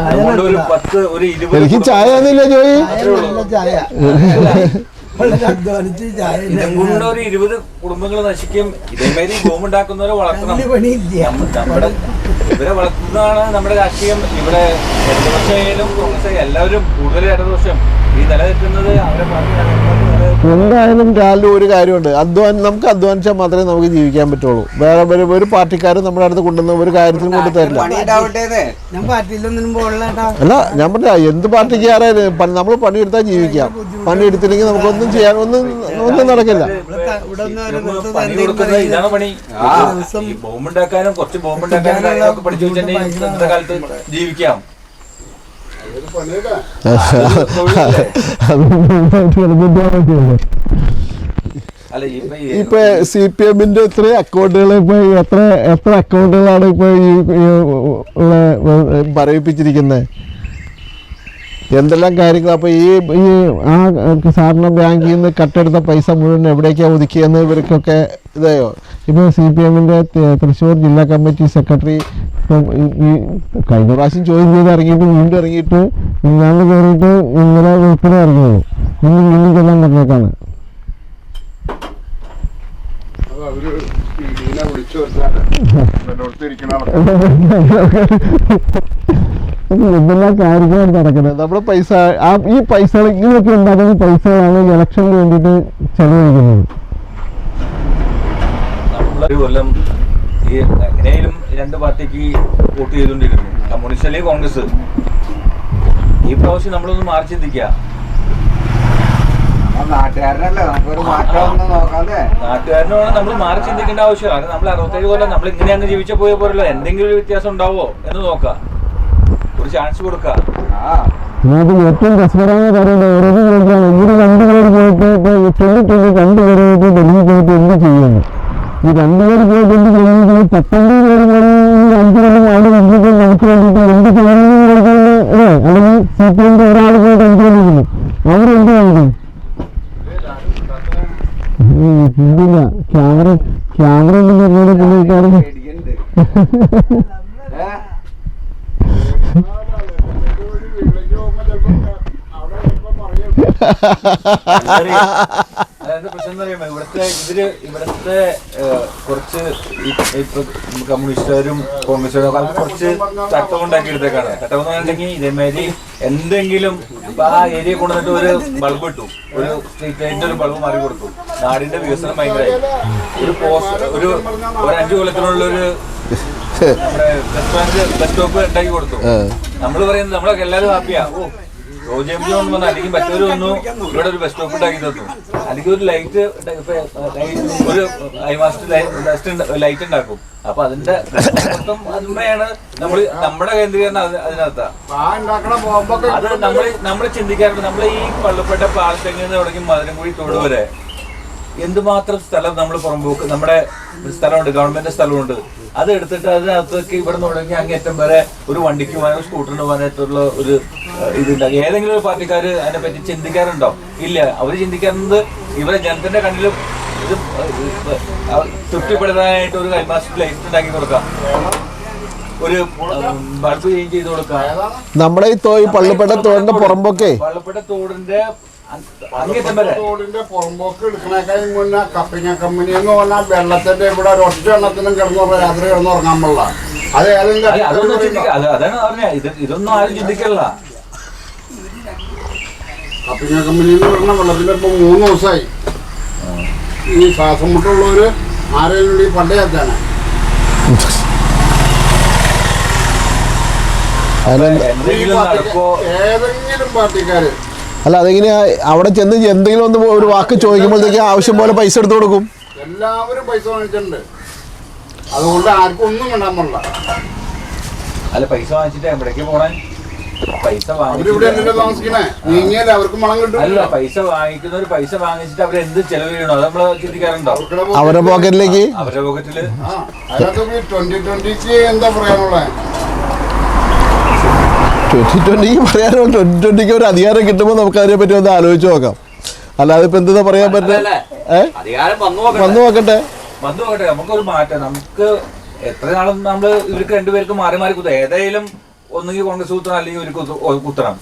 അതുകൊണ്ട് ഒരു പത്ത് ഒരു ഇരുപത് എനിക്ക് ചായ ഒന്നുമില്ല ജോയി? ചായ. വളരെ അധ്വാനിച്ച് ചായ ഇതും കൊണ്ട് ഒരു ഇരുപത് കുടുംബങ്ങൾ നശിക്കും. ഇതേമാതിരി ബോംബുണ്ടാക്കുന്നവരെ വളർത്തണം. വലിയ പണിയില്ല. നമ്മുടെ ഇവരെ വളർത്തുന്നതാണ് നമ്മുടെ രാഷ്ട്രീയം. ഇവിടെ കോൺഗ്രസ് ആയാലും എല്ലാവരും കൂടുതൽ ഇടതുപക്ഷം. ഈ നിലനിൽക്കുന്നത് അവരെ നിലനിൽക്കുന്നത് എന്തായാലും രാവിലെ ഒരു കാര്യമുണ്ട്. അധ്വാനം നമുക്ക് അധ്വാനിച്ചാൽ മാത്രമേ നമുക്ക് ജീവിക്കാൻ പറ്റുള്ളൂ. വേറെ ഒരു ഒരു പാർട്ടിക്കാരും നമ്മുടെ അടുത്ത് കൊണ്ടുവന്ന ഒരു കാര്യത്തിനും കൊണ്ട് തരില്ല. അല്ല ഞാൻ പറഞ്ഞ എന്ത് പാർട്ടിക്കാരായാലും നമ്മൾ പണിയെടുത്താൽ ജീവിക്കാം. പണിയെടുത്തില്ലെങ്കിൽ നമുക്കൊന്നും ചെയ്യാൻ ഒന്നും ഒന്നും നടക്കില്ല. കുറച്ച് പഠിച്ചു വെച്ചിട്ടുണ്ടെങ്കിൽ ഇന്നത്തെ കാലത്ത് ജീവിക്കാം ഒരു പണിയില്ല അതൊരു തൊഴിലല്ലേ? അല്ല ഇപ്പൊ സി പി എമ്മിന്റെ എത്ര അക്കൗണ്ടുകൾ ഇപ്പൊ എത്ര എത്ര അക്കൗണ്ടുകളാണ് ഇപ്പൊ ഈ പറയിപ്പിച്ചിരിക്കുന്നത് എന്തെല്ലാം കാര്യങ്ങൾ? അപ്പോൾ ഈ ഈ ആ സാറിന് ബാങ്കിൽ നിന്ന് കട്ടെടുത്ത പൈസ മുഴുവൻ എവിടേക്കാ ഒതുക്കിയെന്ന് ഇവർക്കൊക്കെ ഇതായോ? ഇപ്പൊ സി പി എമ്മിന്റെ തൃശ്ശൂർ ജില്ലാ കമ്മിറ്റി സെക്രട്ടറി ഈ കഴിഞ്ഞ പ്രാവശ്യം ചോദ്യം ചെയ്ത് ഇറങ്ങിയിട്ട് വീണ്ടും ഇറങ്ങിയിട്ട് ഇന്നാണ്ട് കയറിയിട്ട് ഇന്നലെ ഉൾപ്പെടെ ഇറങ്ങിയത്. ഇന്ന് വീണ്ടും ചെല്ലാൻ പറഞ്ഞേക്കാണ്. അവർ ഇതിനെ വിളിച്ചു ഇരിക്കണ എന്തെല്ലാം കാര്യങ്ങളാണ് നടക്കുന്നത്? നമ്മുടെ പൈസ ആ ഈ പൈസകൾ ഇങ്ങനെയൊക്കെ ഉണ്ടാക്കുന്ന പൈസകളാണ് ഇലക്ഷന് വേണ്ടിയിട്ട് ചെലവഴിക്കുന്നത്. നമ്മളൊരു കൊല്ലം ഈ എങ്ങനെയും രണ്ട് പാർട്ടിക്ക് വോട്ട് ചെയ്തുകൊണ്ടിരുന്നു കമ്മ്യൂണിസ്റ്റ് അല്ലെങ്കിൽ കോൺഗ്രസ്? ഈ പ്രാവശ്യം നമ്മളൊന്ന് മാറി ചിന്തിക്കുക നാട്ടുകാരനല്ലേ? നമുക്കൊരു മാറ്റം ഒന്ന് നോക്കാതെ നാട്ടുകാരനോട് നമ്മൾ മാറി ചിന്തിക്കേണ്ട ആവശ്യമില്ല. കാരണം നമ്മൾ അറുപത്തേഴ് കൊല്ലം നമ്മൾ ഇങ്ങനെ അങ്ങ് ജീവിച്ച പോയ പോലല്ലോ? എന്തെങ്കിലും ഒരു വ്യത്യാസം ഉണ്ടാവോ എന്ന് നോക്കാം ഒരു ചാൻസ് കൊടുക്കാം ആ. അതിനകത്ത് ഏറ്റവും രസകരമായ കാര്യം ഓരോ കേൾക്കാണ് ഇങ്ങനെ രണ്ടുപേർ പോയിട്ട് ഇപ്പോൾ പോയിട്ട് ഡൽഹി പോയിട്ട് എന്ത് ചെയ്യുന്നു ഈ രണ്ടുപേർ പോയിട്ട് എന്ത് ചെയ്യുന്നു പത്തൊമ്പത് പേര് പോയി ഈ അഞ്ച് കൊല്ലം അവിടെ വന്നിട്ട് നമുക്ക് വേണ്ടിയിട്ട് എന്ത് കൊടുക്കുന്നത് അല്ലെങ്കിൽ സി പി എമ്മിന്റെ ഒരാൾ പോയിട്ട് അഞ്ച് അവരെന്ത് ഇതില്ല. ക്യാമറ ക്യാമറ ഉണ്ടെന്ന് പറഞ്ഞാൽ പുള്ളിക്കാരൻ ഇവിടുത്തെ ഇവിടുത്തെ കുറച്ച് കമ്മ്യൂണിസ്റ്റുകാരും കോൺഗ്രസ്സുകാരും കുറച്ച് ചട്ടം ഉണ്ടാക്കി എടുത്തേക്കാണ് ചട്ടം എന്ന് പറഞ്ഞിട്ടുണ്ടെങ്കിൽ ഇതേമാതിരി എന്തെങ്കിലും ആ ഏരിയ കൊണ്ടുവന്നിട്ട് ഒരു ബൾബ് ഇട്ടു. ഒരു സ്ട്രീറ്റ് ലൈറ്റിന്റെ ഒരു ബൾബ് മാറി കൊടുത്തു നാടിന്റെ വികസനം ഭയങ്കരമായി ഒരു പോസ്റ്റ് ഒരു ഒരു അഞ്ചു കൊല്ലത്തിനുള്ള ഒരു ബസ് സ്റ്റോപ്പ് ഉണ്ടാക്കി കൊടുത്തു. നമ്മൾ പറയുന്നത് നമ്മളൊക്കെ എല്ലാവരും ഹാപ്പിയാ. ഓ കൊണ്ട് വന്നു അല്ലെങ്കിൽ മറ്റൊരു വന്നു ഇവിടെ ഒരു ബസ് സ്റ്റോപ്പ് ഉണ്ടാക്കി തന്നു. അല്ലെങ്കിൽ ഒരു ലൈറ്റ് ഒരു ഐമാസ്റ്റ് ലൈറ്റ് ലൈറ്റ് ഉണ്ടാക്കും അപ്പൊ അതിന്റെ മൊത്തം അതിന്മേയാണ് നമ്മൾ നമ്മുടെ കേന്ദ്രീകരണം അത് അതിനകത്താ. അത് നമ്മൾ നമ്മൾ ചിന്തിക്കാറുണ്ട്. നമ്മൾ ഈ പള്ളപ്പെട്ട പാലത്തെങ്ങിൽ നിന്ന് തുടങ്ങി മധുരം കൂടി വരെ എന്തുമാത്രം സ്ഥലം നമ്മൾ പുറമ്പോക്ക് നമ്മുടെ സ്ഥലമുണ്ട് ഗവൺമെന്റ് സ്ഥലമുണ്ട്. അത് എടുത്തിട്ട് അതിനകത്തേക്ക് ഇവിടെ നിന്ന് തുടങ്ങി അങ്ങേറ്റം വരെ ഒരു വണ്ടിക്ക് പോകാനോ സ്കൂട്ടറിന് പോകാനായിട്ടുള്ള ഒരു ഇതുണ്ടാകും ഏതെങ്കിലും ഒരു പാർട്ടിക്കാർ അതിനെ പറ്റി ചിന്തിക്കാറുണ്ടോ ഇല്ല അവർ ചിന്തിക്കുന്നത് ഇവരെ ജനത്തിന്റെ കണ്ണിൽ ഇത് തൃപ്തിപ്പെടുത്താനായിട്ട് ഒരു കൈമാസ് ലൈറ്റ് ഉണ്ടാക്കി കൊടുക്കാം. ഒരു ബൾബ് ചേഞ്ച് ചെയ്ത് കൊടുക്കാം. നമ്മുടെ ഈ തോയി പള്ളിപ്പെട്ട തോടിന്റെ പുറമ്പൊക്കെ? പള്ളിപ്പെട്ട തോടിന്റെ തോടിന്റെ പുറമ്പോക്ക് എടുക്കണേക്കാളും മുന്നേ കപ്പിങ്ങ കമ്പനി എന്ന് പറഞ്ഞാൽ വെള്ളത്തിന്റെ ഇവിടെ ഒരൊറ്റ എണ്ണത്തിനും കിടന്നു രാത്രി കിടന്നുറങ്ങാൻ പാടില്ല. അത് ഏതെങ്കിലും പറഞ്ഞ. ഇത് ഇതൊന്നും ആരും ചിന്തിക്കല്ല കപ്പിങ്ങ കമ്പനി എന്ന് പറഞ്ഞ വെള്ളത്തിന്റെ ഇപ്പൊ മൂന്ന് ദിവസമായി. ഈ ശ്വാസം മുട്ടുള്ളവര് ആരെങ്കിലും ഈ പണ്ടേ ഏതെങ്കിലും പാർട്ടിക്കാര് അല്ല അതെങ്ങനെയാ? അവിടെ ചെന്ന് എന്തെങ്കിലും ഒന്ന് ഒരു വാക്ക് ചോദിക്കുമ്പോഴത്തേക്ക് ആവശ്യം പോലെ പൈസ എടുത്തു കൊടുക്കും. എല്ലാവരും പൈസ വാങ്ങിച്ചിട്ടുണ്ട്. അതുകൊണ്ട് ആർക്കും ഒന്നും വേണ്ടാൻ പാടില്ല. അല്ല പൈസ വാങ്ങിച്ചിട്ട് എവിടേക്ക് പോകാൻ പൈസ അല്ല പൈസ വാങ്ങിക്കുന്നവർ പൈസ വാങ്ങിച്ചിട്ട് അവർ എന്ത് ചെലവ് ചെയ്യണോ അത് നമ്മൾ ചിന്തിക്കാറുണ്ടോ? അവരുടെ പോക്കറ്റിലേക്ക് അവരുടെ പോക്കറ്റിൽ ട്വന്റി ട്വന്റിക്ക് എന്താ പറയാനുള്ളത് ട്വന്റി ട്വന്റിക്ക് പറയാനുള്ള ട്വന്റി ട്വന്റിക്ക് ഒരു അധികാരം കിട്ടുമ്പോൾ നമുക്ക് അതിനെ പറ്റി ഒന്ന് ആലോചിച്ച് നോക്കാം. അല്ലാതെ ഇപ്പൊ എന്താ പറയാൻ പറ്റില്ല ഏ? അധികാരം വന്നു വന്നു നോക്കട്ടെ. വന്നു നോക്കട്ടെ. നമുക്കൊരു മാറ്റം. നമുക്ക് എത്ര നാളും നമ്മൾ ഇവർക്ക് രണ്ടുപേർക്ക് മാറി മാറി കുത്താം ഏതായാലും ഒന്നുകിൽ കോൺഗ്രസ് കുത്തണം അല്ലെങ്കിൽ ഇവർക്ക് കുത്ത- കുത്തണം.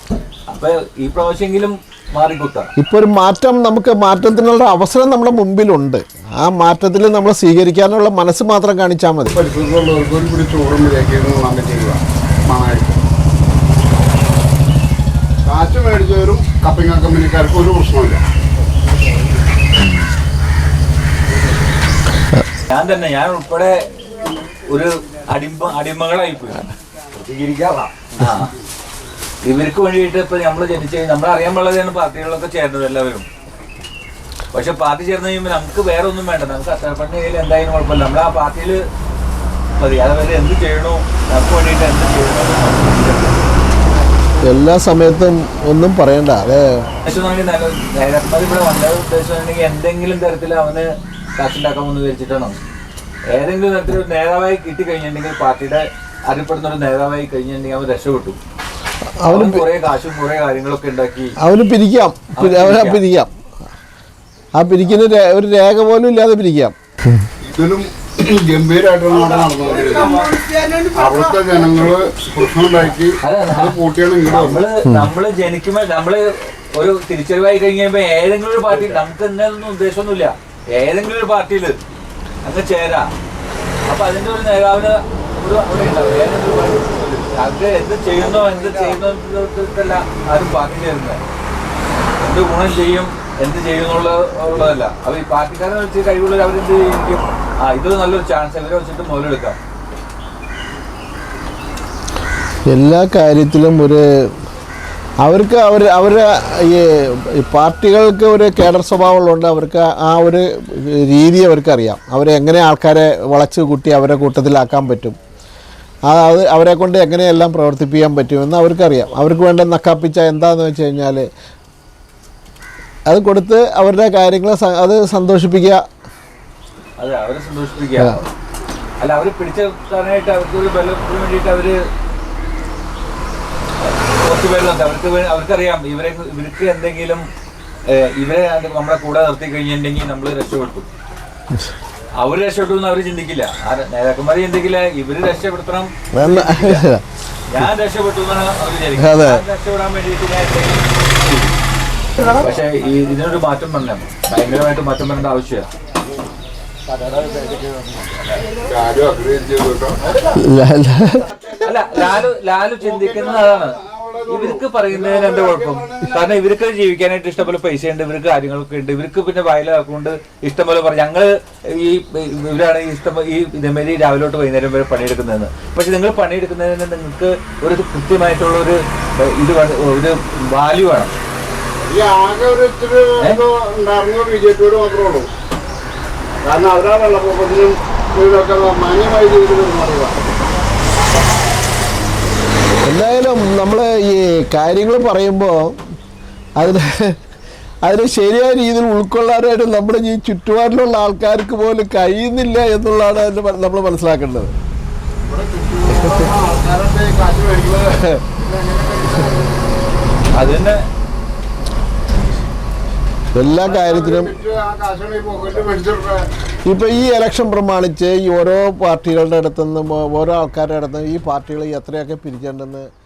അപ്പൊ ഈ പ്രാവശ്യമെങ്കിലും മാറി കുത്താം. ഇപ്പൊ ഒരു മാറ്റം നമുക്ക് മാറ്റത്തിനുള്ള അവസരം നമ്മുടെ മുമ്പിലുണ്ട്. ആ മാറ്റത്തിൽ നമ്മൾ സ്വീകരിക്കാനുള്ള മനസ്സ് മാത്രം കാണിച്ചാൽ മതി പരിസ്ഥിതിയുള്ളവർക്ക് ഒരു പിടി ചോറും രേഖയും നമ്മൾ ചെയ്യുക നന്നായിട്ട് കാറ്റ് മേടിച്ചവരും കപ്പിങ്ങ കമ്പനിക്കാർക്ക് ഒരു പ്രശ്നമില്ല ഞാൻ തന്നെ ഞാൻ ഉൾപ്പെടെ ഒരു അടിമ അടിമകളായി പോയി. പ്രതികരിക്കാറാ. ഇവർക്ക് വേണ്ടിയിട്ട് ഇപ്പൊ നമ്മൾ ജനിച്ച നമ്മൾ അറിയാൻ പാടില്ലാതെയാണ് പാർട്ടികളിലൊക്കെ ചേർന്നത് എല്ലാവരും. പക്ഷെ പാർട്ടി ചേർന്ന് കഴിയുമ്പോൾ നമുക്ക് വേറെ ഒന്നും വേണ്ട. നമുക്ക് അത്രപ്പണ്ണ കയ്യിൽ എന്തായാലും കുഴപ്പമില്ല. നമ്മൾ ആ പാർട്ടിയിൽ മതി. അതവരെ എന്ത് ചെയ്യണോ നമുക്ക് വേണ്ടിയിട്ട് എന്ത് ചെയ്യണോ എല്ലാ സമയത്തും ഒന്നും പറയണ്ട അതെ. എന്തെങ്കിലും തരത്തിൽ അവന് കാശുണ്ടാക്കാമെന്ന് വിചാരിച്ചിട്ടാണോ? ഏതെങ്കിലും തരത്തിൽ നേതാവായി കിട്ടി കഴിഞ്ഞിട്ടുണ്ടെങ്കിൽ പാർട്ടിയുടെ അറിയപ്പെടുന്ന ഒരു നേതാവായി കഴിഞ്ഞിട്ടുണ്ടെങ്കിൽ അവൻ രക്ഷപ്പെട്ടു. അവൻ കുറെ കാശും കുറെ കാര്യങ്ങളൊക്കെ ഉണ്ടാക്കി. അവന് പിരിക്കാം. അവനെ പിരിക്കാം. ആ പിരിക്കുന്ന ഒരു രേഖ പോലും ഇല്ലാതെ പിരിക്കാം. ഇതിലും ഗംഭീരമായിട്ടാണ് അവിടെ നടന്നത്. അവിടുത്തെ ജനങ്ങൾ പ്രശ്നമുണ്ടാക്കി അത് കൂട്ടിയാണ് ഇങ്ങോട്ട് നമ്മൾ നമ്മൾ ജനിക്കുമ്പോ നമ്മൾ ഒരു തിരിച്ചറിവായി കഴിഞ്ഞപ്പോ ഏതെങ്കിലും ഒരു പാർട്ടി നമുക്ക് എന്നൊന്നും ഉദ്ദേശമൊന്നുമില്ല. ഏതെങ്കിലും ഒരു പാർട്ടിയിൽ അങ്ങ് ചേരാ. അപ്പൊ അതിന്റെ ഒരു നേതാവിന് ഒരു അവിടെ ഉണ്ടാവും ഏതെങ്കിലും ഒരു അത് എന്ത് ചെയ്യുന്നോ എന്ത് ചെയ്യുന്നതല്ല ആരും പാർട്ടി ചേരുന്നത്. എന്ത് ഗുണം ചെയ്യും എന്ത് ചെയ്യുന്നുള്ള ഉള്ളതല്ല. അപ്പൊ ഈ പാർട്ടിക്കാരെ വെച്ച് കഴിവുള്ളവർ അവരെന്ത് ചെയ്യും? ആ ഇതൊരു നല്ലൊരു എല്ലാ കാര്യത്തിലും ഒരു അവർക്ക് അവർ അവരുടെ ഈ പാർട്ടികൾക്ക് ഒരു കേഡർ സ്വഭാവമുള്ളതുകൊണ്ട് അവർക്ക് ആ ഒരു രീതി അവർക്കറിയാം. അവരെ എങ്ങനെ ആൾക്കാരെ വളച്ച് കൂട്ടി അവരെ കൂട്ടത്തിലാക്കാൻ പറ്റും. അത് അവരെ കൊണ്ട് എങ്ങനെയെല്ലാം പ്രവർത്തിപ്പിക്കാൻ പറ്റുമെന്ന് അവർക്കറിയാം. അവർക്ക് വേണ്ട നക്കാപ്പിച്ച എന്താണെന്ന് വെച്ച് കഴിഞ്ഞാൽ അത് കൊടുത്ത് അവരുടെ കാര്യങ്ങൾ അത് സന്തോഷിപ്പിക്കുക അതെ അവരെ സന്തോഷിപ്പിക്കുക. അല്ല അവർ പിടിച്ചെടുക്കാനായിട്ട് അവർക്ക് ഒരു ബലത്തിന് വേണ്ടിയിട്ട് അവർ കുറച്ച് പേരുണ്ട്. അവർക്ക് അവർക്കറിയാം ഇവരെ ഇവർക്ക് എന്തെങ്കിലും ഇവരെ നമ്മളെ കൂടെ നിർത്തി കഴിഞ്ഞിട്ടുണ്ടെങ്കിൽ നമ്മൾ രക്ഷപ്പെട്ടു അവർ രക്ഷപ്പെട്ടു എന്ന് അവർ ചിന്തിക്കില്ല. നേതാക്കന്മാര് ചിന്തിക്കില്ല ഇവർ രക്ഷപ്പെടുത്തണം ഞാൻ രക്ഷപ്പെട്ടു എന്നാണ് അവർ വിചാരിക്കുന്നത് രക്ഷപ്പെടാൻ വേണ്ടിയിട്ട് ഞാൻ പക്ഷേ ഈ ഇതിനൊരു മാറ്റം വരണം. ഭയങ്കരമായിട്ട് മാറ്റം വരേണ്ട ആവശ്യമാണ് ആരും അഗ്രഹം ചെയ്തു കേട്ടോ ല- ല- അല്ല ലാലു ലാലു ചിന്തിക്കുന്നത് അതാണ് ഇവർക്ക് പറയുന്നതിന് എന്താ കുഴപ്പം? കാരണം ഇവർക്ക് ജീവിക്കാനായിട്ട് ഇഷ്ടംപോലെ പൈസ ഉണ്ട് ഇവർക്ക് കാര്യങ്ങളൊക്കെ ഉണ്ട്. ഇവർക്ക് പിന്നെ വയലാക്കൊണ്ട് ഇഷ്ടംപോലെ പറഞ്ഞു ഞങ്ങൾ ഈ ഇവരാണ് ഈ ഇഷ്ടം ഈ ഇതേമാതിരി രാവിലെ തൊട്ട് വൈകുന്നേരം വരെ പണിയെടുക്കുന്നതെന്ന്. പക്ഷെ നിങ്ങൾ പണിയെടുക്കുന്നതിന് നിങ്ങൾക്ക് ഒരു കൃത്യമായിട്ടുള്ള ഒരു ഇത് ഒരു വാല്യൂ വേണം. ഈ ആകെ ഒരു ഇത്തിരി ഉണ്ടായിരുന്ന? ബി ജെ പിയോട് മാത്രമേ ഉള്ളൂ. കാരണം അവരാ വെള്ളപ്പൊക്കത്തിനും ഇതിനൊക്കെ മാന്യമായി രീതിയിൽ പറയുക എന്തായാലും നമ്മൾ ഈ കാര്യങ്ങൾ പറയുമ്പോൾ അതിന് അതിന് ശരിയായ രീതിയിൽ ഉൾക്കൊള്ളാനായിട്ട് നമ്മുടെ ഈ ചുറ്റുപാടിലുള്ള ആൾക്കാർക്ക് പോലും കഴിയുന്നില്ല എന്നുള്ളതാണ് അതിന് നമ്മൾ മനസ്സിലാക്കേണ്ടത്. ആൾക്കാരുടെ കാശ് മേടിക്കുന്നത് അത് തന്നെ എല്ലാ കാര്യത്തിനും ഇപ്പൊ ഈ ഇലക്ഷൻ പ്രമാണിച്ച് ഈ ഓരോ പാർട്ടികളുടെ അടുത്തുനിന്ന് ഓരോ ആൾക്കാരുടെ അടുത്ത് ഈ പാർട്ടികൾ എത്രയൊക്കെ പിരിച്ചിട്ടുണ്ടെന്ന്